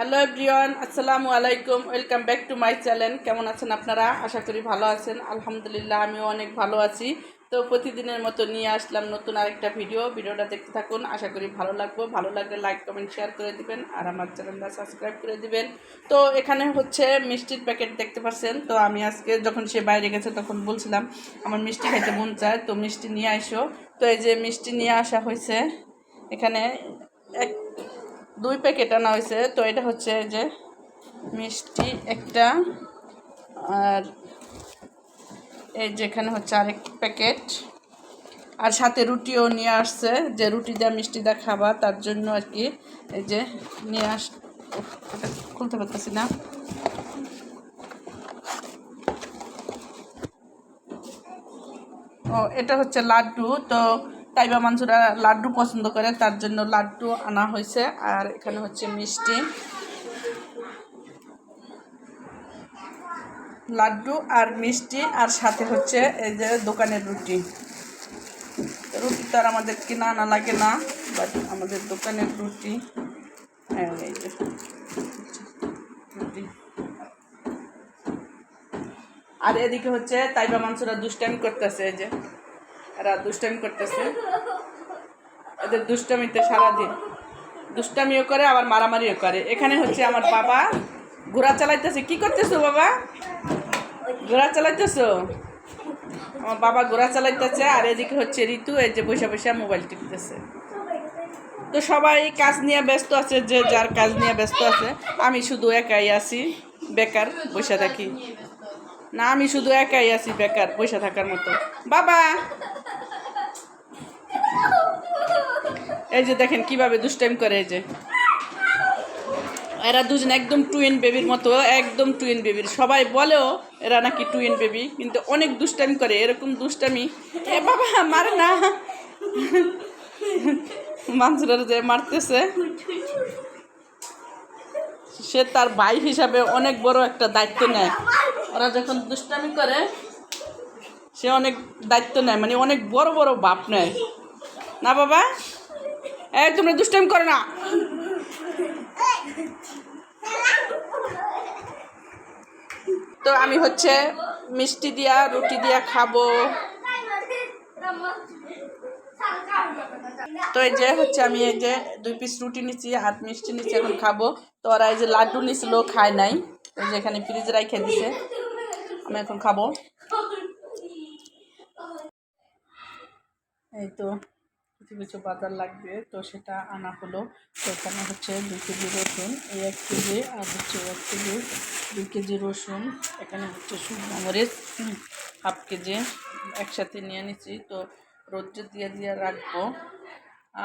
Hello everyone আসসালামু আলাইকুম welcome back to my channel কেমন আছেন আপনারা? আশা করি ভালো আছেন। আলহামদুলিল্লাহ, আমিও অনেক ভালো আছি। তো প্রতিদিনের মতো নিয়ে আসলাম নতুন আরেকটা ভিডিও ভিডিওটা দেখতে থাকুন। আশা করি ভালো লাগবে। ভালো লাগলে লাইক কমেন্ট শেয়ার করে দিবেন। আর আমার চ্যানেলটা সাবস্ক্রাইব করে দিবেন। তো এখানে হচ্ছে মিষ্টির প্যাকেট দেখতে পাচ্ছেন। তো আমি আজকে যখন সে বাইরে গেছে, তখন বলছিলাম, আমার মিষ্টি খাইতে মন চায়, তো মিষ্টি নিয়ে আসো তো এই যে মিষ্টি নিয়ে আসা হয়েছে, এখানে এক দুই প্যাকেট আনা হয়েছে। তো এটা হচ্ছে যে মিষ্টি একটা। আর এই যেখানে হচ্ছে আরেক প্যাকেট। আর সাথে রুটিও নিয়ে আসছে, যে রুটি দেওয়া মিষ্টি দেওয়া খাবার, তার জন্য আর কি এই যে নিয়ে আস খুলতে পারতেছি না। ও, এটা হচ্ছে লাড্ডু। তো তাইবা মানসুরা লাড্ডু পছন্দ করে, তার জন্য লাড্ডু আনা হয়েছে। আর এখানে হচ্ছে মিষ্টি। লাড্ডু আর মিষ্টি, আর সাথে হচ্ছে এই যে দোকানের রুটি। রুটি তো আর আমাদের কিনা আনা লাগে না বাট আমাদের দোকানের রুটি। হ্যাঁ এই যে। রুটি। আর এদিকে হচ্ছে তাইবা মানসুরা দুষ্টামি করতেছে, এই যে। এরা দুষ্টামি করতেছে। এদের দুষ্টামিতে সারাদিন। দুষ্টামিও করে, আবার মারামারিও করে। এখানে হচ্ছে আমার বাবা ঘোড়া চালাইতেছে। কি করতেছো বাবা? ঘোড়া চালাইতেছো? আমার বাবা ঘোড়া চালাইতেছে, আর এদিকে হচ্ছে ঋতু, এই যে বসে বসে মোবাইল টিপতেছে। তো সবাই কাজ নিয়ে ব্যস্ত আছে, যে যার কাজ নিয়ে ব্যস্ত আছে। আমি শুধু একাই আছি, বেকার, বসে থাকি। না, আমি শুধু একাই আছি, বেকার, বসে থাকার মতো। বাবা! এই যে দেখেন কীভাবে দুষ্টাইম করে এই যে। এরা দুজন একদম টুইন বেবির মতো, একদম টুইন বেবির সবাই বলেও এরা নাকি টুইন বেবি কিন্তু অনেক দুষ্টামি করে, এরকম দুষ্টামি এ বাবা, মারে না। মানসুরা যে মারতেছে। সে তার ভাই হিসাবে অনেক বড় একটা দায়িত্ব নেয়। ওরা যখন দুষ্টামি করে, সে অনেক দায়িত্ব নেয় মানে অনেক বড় বড় বাপ নেয়। না বাবা? এই, তোমরা দুষ্টামি করো না। তো আমি হচ্ছে মিষ্টি দিয়া, রুটি দিয়া খাব। তো এই যে হচ্ছে আমি এই যে দুই পিস রুটি নিচ্ছি হাত মিষ্টি নিচ্ছি এখন খাব। তো ওরা এই যে লাড্ডু নিছিল, খায় নাই। এই যে এখানে ফ্রিজে রাইখে দিছে। আমি এখন খাব। এই তো। কিছু কিছু বাজার লাগবে, তো সেটা আনা হলো। তো এখানে হচ্ছে দুই কেজি রসুন, এই এক কেজি আর হচ্ছে এক কেজি, দুই কেজি রসুন, এখানে হচ্ছে শুকনো মরিচ হাফ কেজি একসাথে নিয়ে নিচ্ছি। তো রোদ্রে দিয়ে দিয়ে রাখব।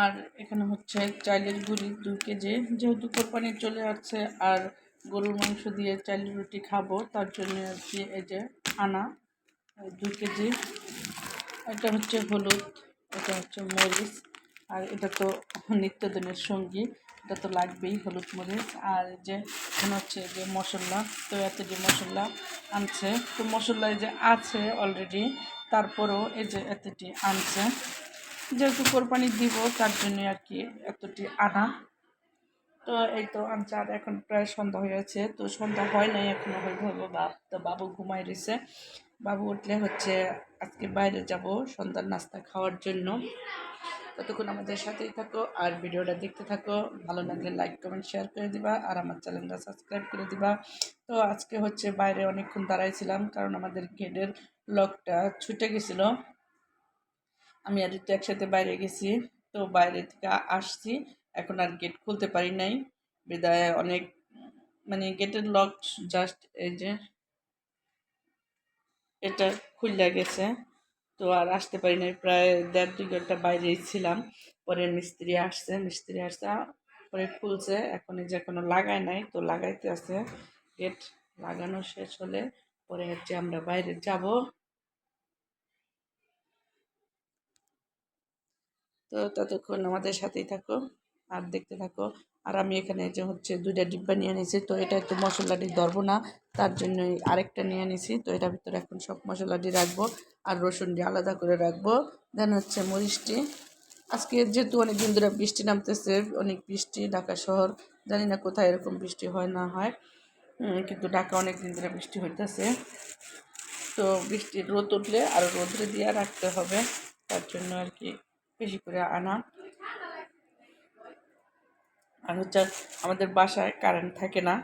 আর এখানে হচ্ছে চাইলের গুঁড়ি দুই কেজি, যেহেতু কোরবানি চলে আসছে আর গরুর মাংস দিয়ে চাইলের রুটি খাব, তার জন্য আর কি এই যে আনা, দুই কেজি। এটা হচ্ছে হলুদ। এটা হচ্ছে মরিচ, আর এটা তো নিত্যদিনের সঙ্গী, এটা তো লাগবেই হলুদ মরিচ। আর যে এখানে হচ্ছে যে মশলা, তো এত যে মশলা আনছে, তো মশলায় যে আছে অলরেডি তারপরেও এই যে এতটি আনছে। যেহেতু কোরবানি দিব, তার জন্য আর কি এতটি আনা। তো এই তো আনছে, আর এখন প্রায় সন্ধ্যা হয়ে গেছে তো সন্ধ্যা হয় নাই এখনও হয়ে তো বাবু ঘুমাই রয়েছে। বাবু উঠলে হচ্ছে আজকে বাইরে যাব সন্ধ্যার নাস্তা খাওয়ার জন্য। ততক্ষণ আমাদের সাথেই থাকো আর ভিডিওটা দেখতে থাকো। ভালো লাগলে লাইক কমেন্ট শেয়ার করে দিবা আর আমার চ্যানেলটা সাবস্ক্রাইব করে দিবা। তো আজকে হচ্ছে বাইরে অনেকক্ষণ দাঁড়াইছিলাম কারণ আমাদের গেটের লকটা ছুটে গেছিল। আমি আর ঋতু একসাথে বাইরে গেছি। তো বাইরে থেকে আসছি। এখন আর গেট খুলতে পারি নাই। বিদায় অনেক মানে গেটের লক জাস্ট এই যে এটা খুললে গেছে। তো আর আসতে পারি নাই। প্রায় দেড় দুই ঘণ্টা বাইরেই ছিলাম। পরে মিস্ত্রি আসছে মিস্ত্রি আসছে, পরে খুলছে। এখন যে এখনও লাগায় নাই, তো লাগাইতে আছে। গেট লাগানো শেষ হলে পরে হচ্ছে আমরা বাইরে যাব। তো ততক্ষণ আমাদের সাথেই থাকো আর দেখতে থাকো। আর আমি এখানে যে হচ্ছে দুইটা ডিব্বা নিয়ে নিয়েছি তো এটা একটু মশলাটি ধরবো না। তার জন্য আরেকটা নিয়ে নিয়েছি তো এটার ভিতরে এখন সব মশলাটি রাখব আর রসুনটি আলাদা করে রাখব। দেন হচ্ছে মরিচটি। আজকে যেহেতু অনেক দিন ধরে বৃষ্টি নামতেছে, অনেক বৃষ্টি, ঢাকা শহর, জানি না কোথায় এরকম বৃষ্টি হয় না হয়। কিন্তু ঢাকা অনেক দিন ধরে বৃষ্টি হইতেছে। তো বৃষ্টির রোদ উঠলে আরও রোদ্রে দিয়ে রাখতে হবে। তার জন্য আর কি বেশি করে আনা। আর হচ্ছে আমাদের বাসায় কারেন্ট থাকে না।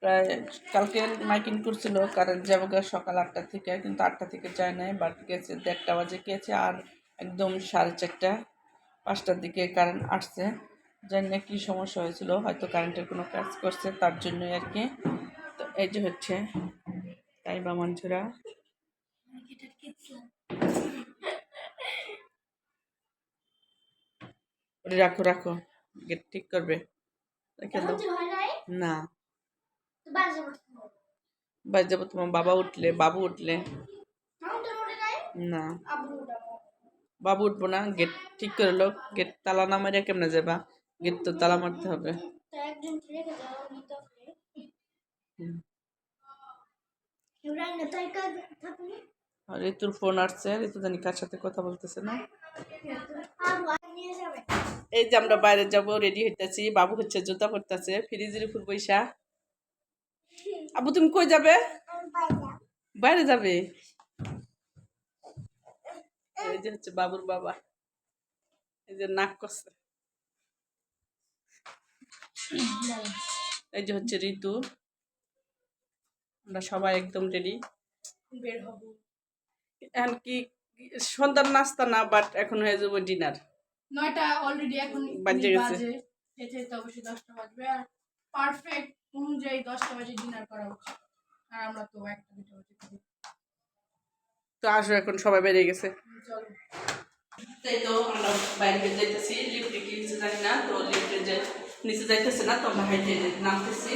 প্রায় কালকে মাইকিং করছিল কারেন্ট যাব গা সকাল আটটা থেকে কিন্তু আটটা থেকে যায় নাই বাট গেছে দেড়টা বাজে গেছে আর একদম সাড়ে চারটা পাঁচটার দিকে কারেন্ট আসছে। জানি না কী সমস্যা হয়েছিল হয়তো কারেন্টের কোনো কাজ করছে তার জন্যই আর কি। তো এই যে হচ্ছে তাই বা মঞ্জুরা? রাখো রাখো গেট ঠিক করবে। না। বাজ যাব তোমার বাবা উঠলে বাবু উঠলে না বাবু উঠবো না গেট ঠিক করে লো গেট তালা না মারিয়া কেমনে যাবা গেট তো তালা মারতে হবে ঋতুর ফোন আসছে ঋতু জানি কার সাথে কথা বলতেছে না এই যে আমরা বাইরে যাব রেডি হইতেছি বাবু হচ্ছে জুতা পরতেছে ফ্রিজের উপর বৈশা আবু তুমি কই যাবে? বাইরে যাবে। এই যে হচ্ছে বাবুর বাবা। এই যে নাক করছে। এই যে হচ্ছে ঋতু। আমরা সবাই একদম রেডি বের হব। এখন কি সন্ধ্যার নাস্তা না বাট এখন হয়ে যাব ডিনার নয়টা অলরেডি এখন বাজে গেছে। যেতে যেতে অবশ্যই দশটা বাজবে। আর পারফেক্ট অনুযায়ী দশটা বাজে ডিনার করা উচিত। আর আমরা তো একটা দুটো বাজে খাব। তো আসো এখন সবাই বেরিয়ে গেছে। চলো। তাই তো আমরা বাইরে যাইতেছি লিফটে কি নিচে জানি না তো লিফটে যে নিচে যাইতেছে না তো আমরা হাইটে নামতেছি।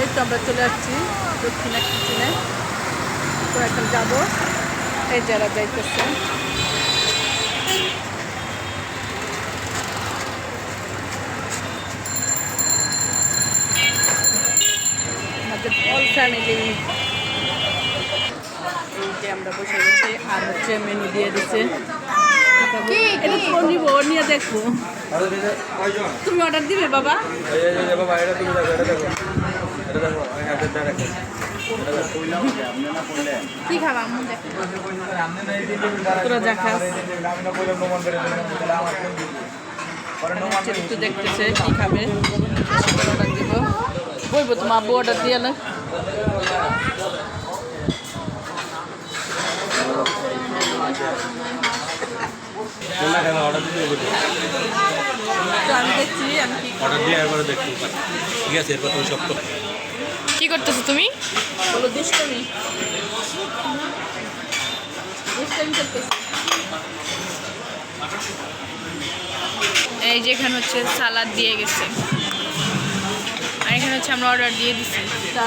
এই তো আমরা চলে আসছি দক্ষিণা কিচেনে তো এখন যাব। এই যারা যাইতেছে। অল ফ্যামিলি আমরা বসে গেছি আর হচ্ছে মেনু দিয়ে দিচ্ছে। দেখব। তুমি অর্ডার দিবে বাবা? কি খাবা তোরা যা খাস। একটু দেখতেছে কি খাবে। অর্ডার দিব বলব তোমার আব্বু অর্ডার দিয়ে না কোনটা কেন অর্ডার দিতে হবে তো আমি দেখছি আমি কি অর্ডার দিয়ে একবারে দেখতে ঠিক আছে এরপর তুমি সব করো। কি করতেছো তুমি? এই যে এখানে হচ্ছে সালাদ দিয়ে গেছে। আর এখানে হচ্ছে আমরা অর্ডার দিয়ে তা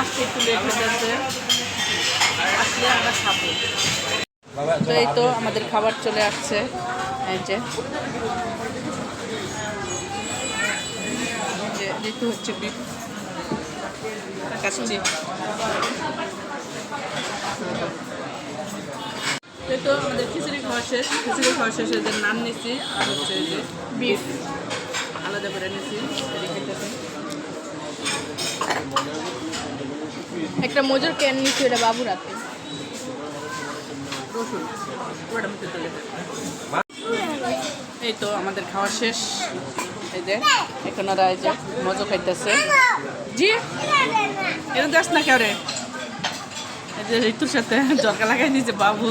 আসতে একটু যাচ্ছে। আসলে আমরা খাব। তো এই তো আমাদের খাবার চলে আসছে। এই যে। যে ঋতু হচ্ছে বিফ। কাচ্ছি তো আমাদের খিচুড়ি খাওয়া শেষ। খিচুড়ি খাওয়া শেষ এদের নাম নিছি আর হচ্ছে যে বিফ। আলাদা করে নিছি একটা মজুর ক্যান নিচ্ছি এটা বাবু রাতে রসুন পুরোটা মুখে চলে এই তো আমাদের খাওয়া শেষ। এই যে এখন ওরা এই যে মজা খাইতেছে। জি? এটা দাস না কেউ রে? এই যে ঋতুর সাথে জলকা লাগাই দিয়েছে বাবু।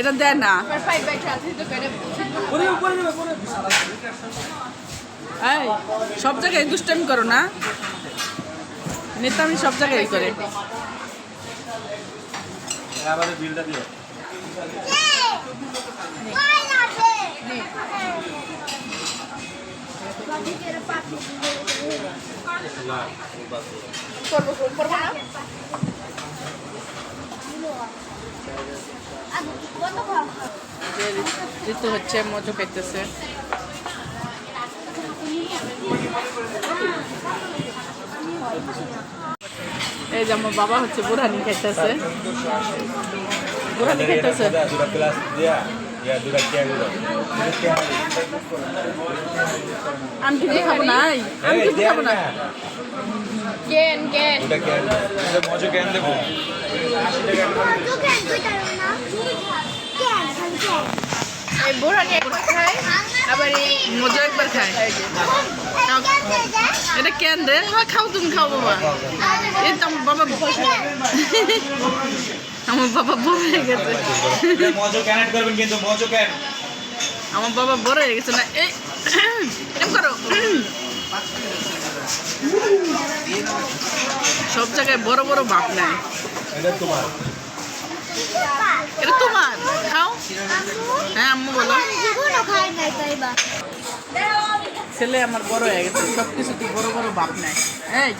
এটা দেয় না। এই সব জায়গায় দুষ্টামি করো না। নেতামি সব জায়গায় করে। আবার বিলটা দিও হচ্ছে মজা খাইতেছে। এই যে আমার বাবা হচ্ছে বুড়ানি খাইতেছে। বুড়ানি খাইতেছে? আমি কিন্তু খাব নাই আমি কিন্তু খাব না। কেন কেন? কেন? মজা কেন দেবো? খায় মজা একবার খাই। এটা হ্যাঁ খাও খাও বাবা। তো আমার বাবা আমার বাবা বড় হয়ে গেছে। আমার বাবা বড় হয়ে গেছে না, এই করো। সব জায়গায় বড় বড় বাপ নেয় এটা তোমার। খাও। হ্যাঁ আম্মু বলো। ছেলে আমার বড় হয়ে গেছে সব কিছুতে বড় বড় বাপ নেয় এই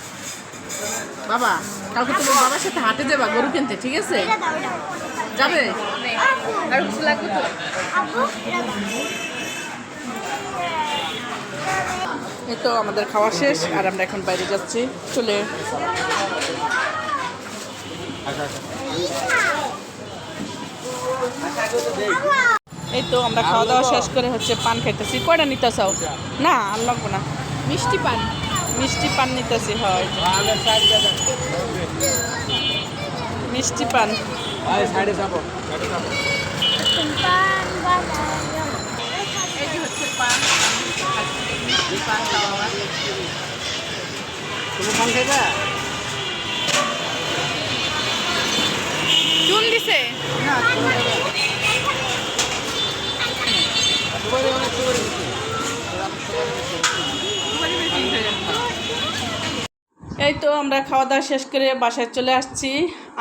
বাবা কালকে তোমার বাবার সাথে হাটে যাবা গরু কিনতে ঠিক আছে? যাবে? আর কিছু লাগবে তো? এই তো আমাদের খাওয়া শেষ আর আমরা এখন বাইরে যাচ্ছি। চলে। এই তো আমরা খাওয়া দাওয়া শেষ করে হচ্ছে পান খাইতেছি। কয়টা নিতে চাও না আর লাগবো না। মিষ্টি পান। মিষ্টি পান নিতেছি হয়। মিষ্টি পান। সাইডে যাব এই যে হচ্ছে পান মিষ্টি পান খাওয়া তুমি পান খাইবা চুন দিছে না এই তো আমরা খাওয়া দাওয়া শেষ করে বাসায় চলে আসছি।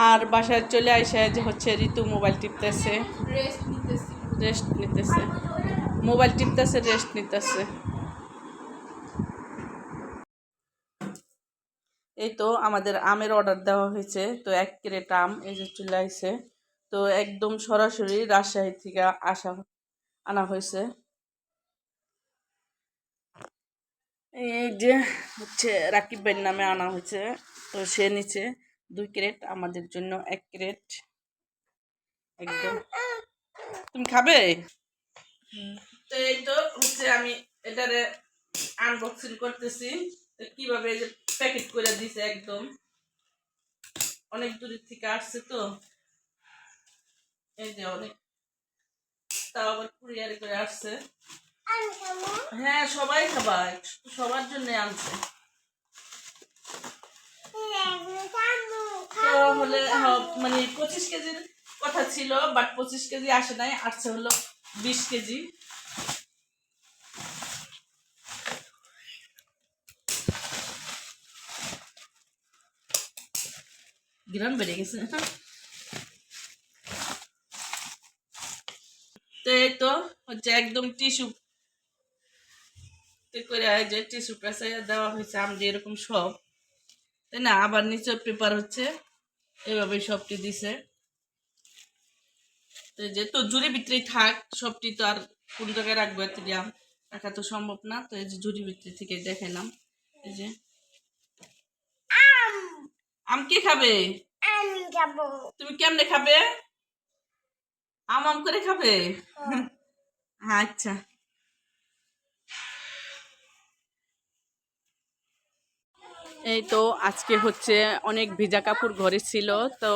আর বাসায় চলে আসে যে হচ্ছে ঋতু মোবাইল টিপতেছে। রেস্ট নিতেছে। মোবাইল টিপতেছে রেস্ট নিতেছে। এই তো আমাদের আমের অর্ডার দেওয়া হয়েছে। তো এক ক্রেট আম এই যে চলে আইছে তো একদম সরাসরি রাজশাহী থেকে আসা আনা হয়েছে। এই যে হচ্ছে রাকিব ভাইয়ের নামে আনা হয়েছে। তো সে নিচে দুই ক্রেট, আমাদের জন্য এক ক্রেট। একদম। তুমি খাবে? তো এই তো হচ্ছে আমি এটারে আনবক্সিং করতেছি। তো কীভাবে এই যে প্যাকেট করে দিছে একদম। অনেক দূরের থেকে আসছে তো। এই যে অনেক, তাও আবার কুরিয়ারে করে আসছে। হ্যাঁ সবাই খাবা সবার জন্য আনছে। হলে মানে পঁচিশ কেজির কথা ছিল বাট পঁচিশ কেজি আসে নাই, আসছে হলো বিশ কেজি। গ্রাম বেড়ে গেছে। তো এই তো, হচ্ছে একদম টিস্যু করে যে টিস্যু পেঁচে দেওয়া হয়েছে আমাদের এরকম সব। তাই না? আবার নিচে পেপার হচ্ছে এভাবে সবটি দিছে। তো যে তো জুড়ি ভিতরেই থাক সবটি তো আর কোন জায়গায় রাখব এত দিয়া রাখা তো সম্ভব না। তো এই যে জুড়ি ভিতরে থেকে দেখাইলাম। এই যে। আম কে খাবে? তুমি কেমনে খাবে? আম আম করে খাবে? আচ্ছা। এই তো আজকে হচ্ছে অনেক ভিজা কাপড় ঘরে ছিল, তো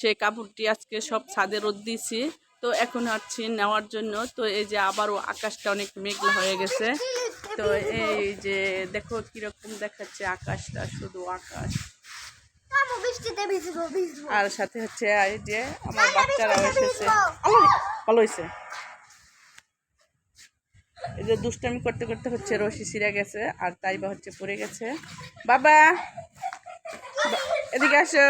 সেই কাপড়টি আজকে সব ছাদে রোদ দিয়েছি, তো এখন আসছি নেওয়ার জন্য। তো এই যে আবারও আকাশটা অনেক মেঘলা হয়ে গেছে। তো এই যে দেখো কীরকম দেখাচ্ছে আকাশটা, শুধু আকাশ। আর সাথে হচ্ছে এই যে আমার বাচ্চারা এসেছে। ভালো হয়েছে। এই যে দুষ্টামি করতে করতে হচ্ছে রশি ছিঁড়ে গেছে, আর তাই বা হচ্ছে পড়ে গেছে। বাবা। এদিকে আসো।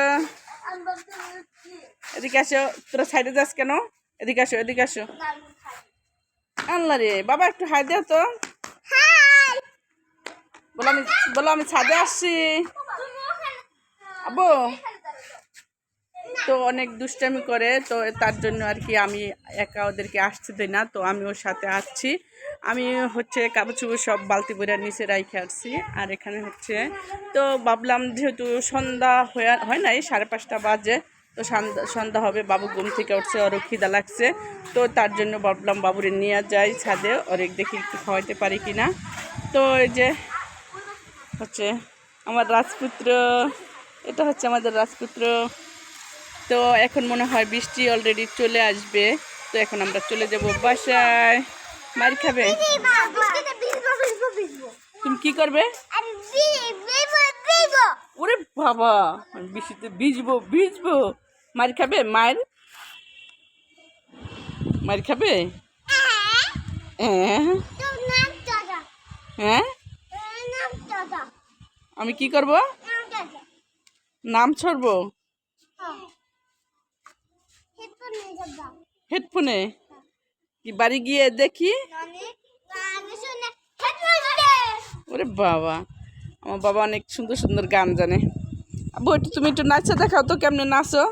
এদিকে আসো। তোরা সাইডে যাস কেন? এদিকে আসো এদিকে আসো। আল্লাহ রে, বাবা একটু হাই দেও তো। বলো আমি বলো আমি ছাদে আসছি। আবু তো অনেক দুষ্টামি করে, তো তার জন্য আর কি আমি একা ওদেরকে আসতে দিই না, তো আমি ওর সাথে আসছি আমি হচ্ছে কাপড় চুপড় সব বালতি বইরা নিচে রাইখে আসছি, আর এখানে হচ্ছে, তো ভাবলাম যেহেতু সন্ধ্যা হয়ে হয় নাই, সাড়ে পাঁচটা বাজে, তো সন্ধ্যা সন্ধ্যা হবে, বাবু ঘুম থেকে উঠছে, ওরও খিদা লাগছে, তো তার জন্য ভাবলাম বাবুরে নিয়ে যাই ছাদে ওরেক দেখি একটু খাওয়াইতে পারি কি না। তো এই যে হচ্ছে আমার রাজপুত্র, এটা হচ্ছে আমাদের রাজপুত্র তো এখন মনে হয় বৃষ্টি অলরেডি চলে আসবে। তো এখন আমরা চলে যাব বাসায়। মারি খাবে? তুমি কি করবে? ওরে বাবা বৃষ্টিতে ভিজবো ভিজবো। মারি খাবে? মায়ের? মারি খাবে? হ্যাঁ। হ্যাঁ? আমি কি করব? নাম ছড়বো? হেডফোন? কি বাড়ি গিয়ে দেখি? ওরে বাবা আমার বাবা অনেক সুন্দর সুন্দর গান জানে। একটু তুমি একটু নাচা দেখাও তো কেমনে নাচো।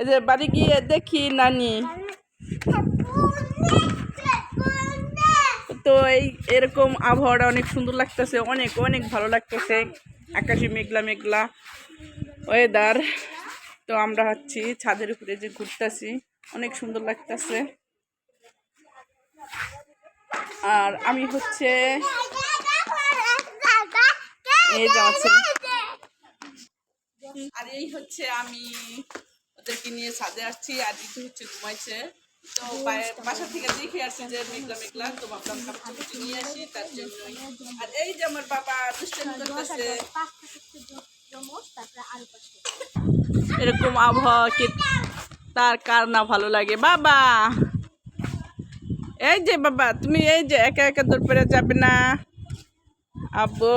এই যে বাড়ি গিয়ে দেখি নানি। তো এই এরকম আবহাওয়াটা অনেক সুন্দর লাগতেছে অনেক অনেক ভালো লাগতেছে। আকাশে মেঘলা মেঘলা। ওয়েদার তো আমরা হচ্ছি ছাদের উপরে যে ঘুরতেছি অনেক সুন্দর লাগতেছে। আর আমি হচ্ছে এই আর এই হচ্ছে আমি ওদেরকে নিয়ে ছাদে আসছি আর ঋতু হচ্ছে ঘুমাইছে। তো বাসা থেকে দেখে আসছি যে মেঘলা মেঘলা তো ভাবলাম কাপড় নিয়ে আসি তার জন্যই। আর এই যে আমার বাবা দুষ্টামি করতেছে। এরকম আবহাওয়াকে তার কার না ভালো লাগে? বাবা! এই যে বাবা, তুমি এই যে একা একা দৌড় পেরে যাবে না। আব্বু,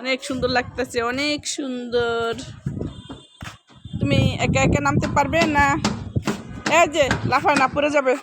অনেক সুন্দর লাগতেছে, অনেক সুন্দর। তুমি একা একা নামতে পারবে না? এই যে, লাফায় না, পড়ে যাবে।